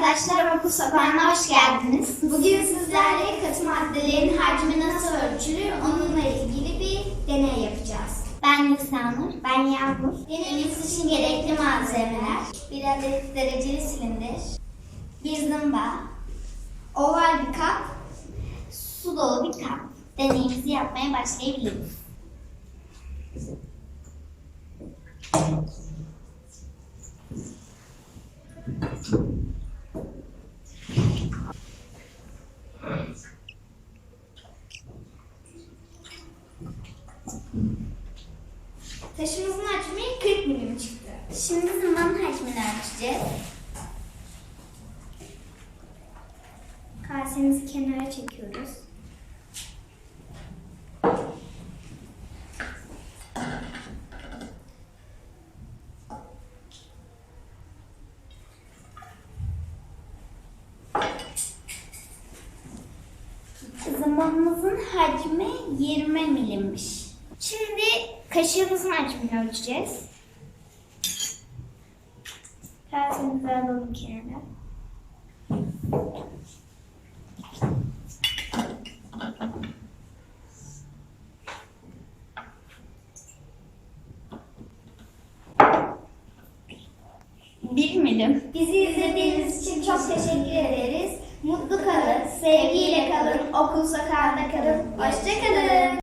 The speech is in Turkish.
arkadaşlar okul sokağına hoş geldiniz. Bugün sizlerle katı maddelerin hacmi nasıl ölçülür onunla ilgili bir deney yapacağız. Ben Nisanur, ben Yağmur. Deneyimiz için gerekli malzemeler, bir adet dereceli silindir, bir zımba, oval bir kap, su dolu bir kap. Deneyimizi yapmaya başlayabiliriz. Taşımızın hacmi 40 milim çıktı. Şimdi zımbanın hacmini ölçeceğiz. Kasemizi kenara çekiyoruz. Zımbanımızın hacmi 20 milimmiş. Şimdi kaşığımızın hacmini ölçeceğiz. Kasemizi alalım kenara. Bir milim. Bizi izlediğiniz için çok teşekkür ederiz. Mutlu kalın, sevgiyle kalın, okul sokağında kalın. Hoşçakalın.